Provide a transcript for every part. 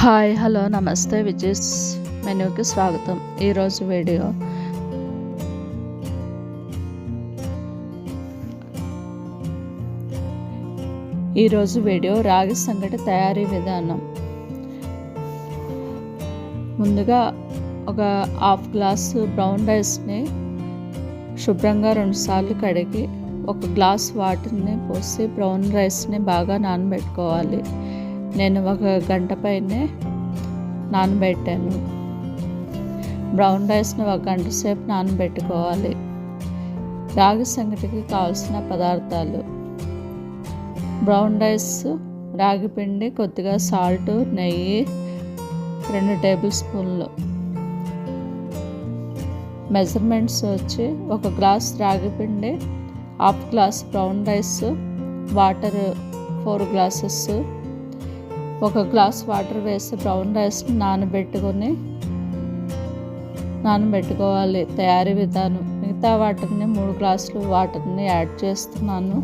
Hi hello నమస్తే విజయస్ మెనూకి స్వాగతం. ఈరోజు వీడియో. ఈరోజు వీడియో రాగి సంగటి తయారీ విధానం. ముందుగా ఒక హాఫ్ గ్లాసు బ్రౌన్ రైస్ని శుభ్రంగా రెండుసార్లు కడిగి ఒక గ్లాస్ వాటర్ని పోసి బ్రౌన్ రైస్ని బాగా నానబెట్టుకోవాలి. నేను ఒక గంట పైనే నానబెట్టాను. బ్రౌన్ రైస్ని ఒక గంట సేపు నానబెట్టుకోవాలి. రాగి సంగటికి కావాల్సిన పదార్థాలు. బ్రౌన్ రైస్ రాగి పిండి కొద్దిగా సాల్ట్ నెయ్యి రెండు టేబుల్ స్పూన్లు. మెజర్మెంట్స్ వచ్చి ఒక గ్లాస్ రాగి పిండి half glass brown rice water four glasses ఒక గ్లాస్ వాటర్ వేసి బ్రౌన్ రైస్ని నానబెట్టుకొని నానబెట్టుకోవాలి. తయారీ విధానం. మిగతా వాటర్ని మూడు గ్లాసులు వాటర్ని యాడ్ చేస్తున్నాను.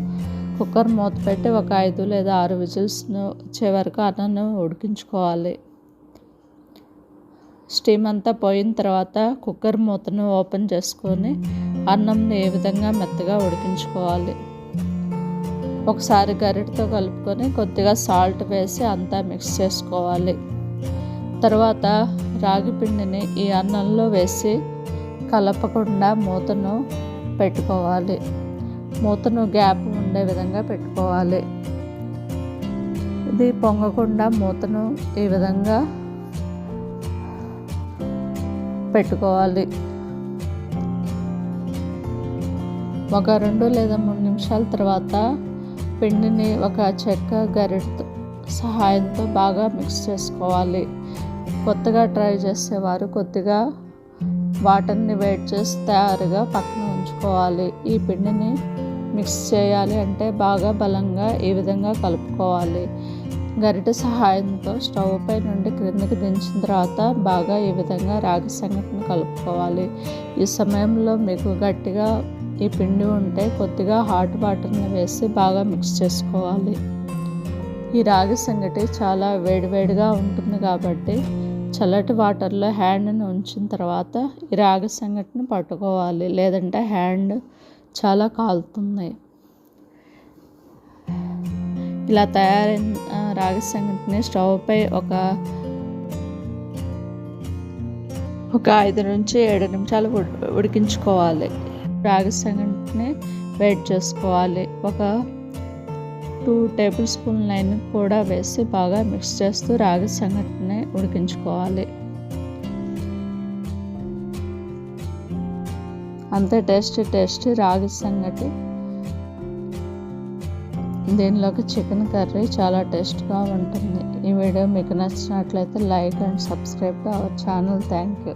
కుక్కర్ మూత పెట్టి ఒక ఐదు లేదా ఆరు విజిల్స్ను వచ్చే వరకు అన్నను ఉడికించుకోవాలి. స్టీమ్ అంతా పోయిన తర్వాత కుక్కర్ మూతను ఓపెన్ చేసుకొని అన్నంని ఏ విధంగా మెత్తగా ఉడికించుకోవాలి. ఒకసారి గరిటతో కలుపుకొని కొద్దిగా సాల్ట్ వేసి అంతా మిక్స్ చేసుకోవాలి. తర్వాత రాగి పిండిని ఈ అన్నంలో వేసి కలపకుండా మూతను పెట్టుకోవాలి. మూతను గ్యాప్ ఉండే విధంగా పెట్టుకోవాలి. ఇది పొంగకుండా మూతను ఈ విధంగా పెట్టుకోవాలి. ఒక రెండు లేదా మూడు నిమిషాల తర్వాత పిండిని ఒక చెక్క గరిటతో సహాయంతో బాగా మిక్స్ చేసుకోవాలి. కొత్తగా ట్రై చేసేవారు కొద్దిగా వాటర్ని వేట్ చేసి తయారుగా పక్కన ఉంచుకోవాలి. ఈ పిండిని మిక్స్ చేయాలి అంటే బాగా బలంగా ఈ విధంగా కలుపుకోవాలి. గరిటె సహాయంతో స్టవ్ పై నుండి క్రిందికి దించిన తర్వాత బాగా ఈ విధంగా రాగి సంగటిని కలుపుకోవాలి. ఈ సమయంలో మీకు గట్టిగా ఈ పిండి ఉంటే కొద్దిగా హాట్ వాటర్ని వేసి బాగా మిక్స్ చేసుకోవాలి. ఈ రాగి సంగటి చాలా వేడివేడిగా ఉంటుంది కాబట్టి చల్లటి వాటర్లో హ్యాండ్ని ఉంచిన తర్వాత ఈ రాగి సంగటిని పట్టుకోవాలి. లేదంటే హ్యాండ్ చాలా కాలుతుంది. ఇలా తయారైన రాగి సంగటిని స్టవ్పై ఒక ఒక ఐదు నుంచి ఏడు నిమిషాలు ఉడికించుకోవాలి. రాగి సంగటిని వెయిట్ చేసుకోవాలి. ఒక టూ టేబుల్ స్పూన్ లైన్ కూడా వేసి బాగా మిక్స్ చేస్తూ రాగి సంగటిని ఉడికించుకోవాలి. అంత టేస్టీ టేస్టీ రాగి సంగటి దీనిలోకి చికెన్ కర్రీ చాలా టేస్ట్గా ఉంటుంది. ఈ వీడియో మీకు నచ్చినట్లయితే like and subscribe to our channel. Thank you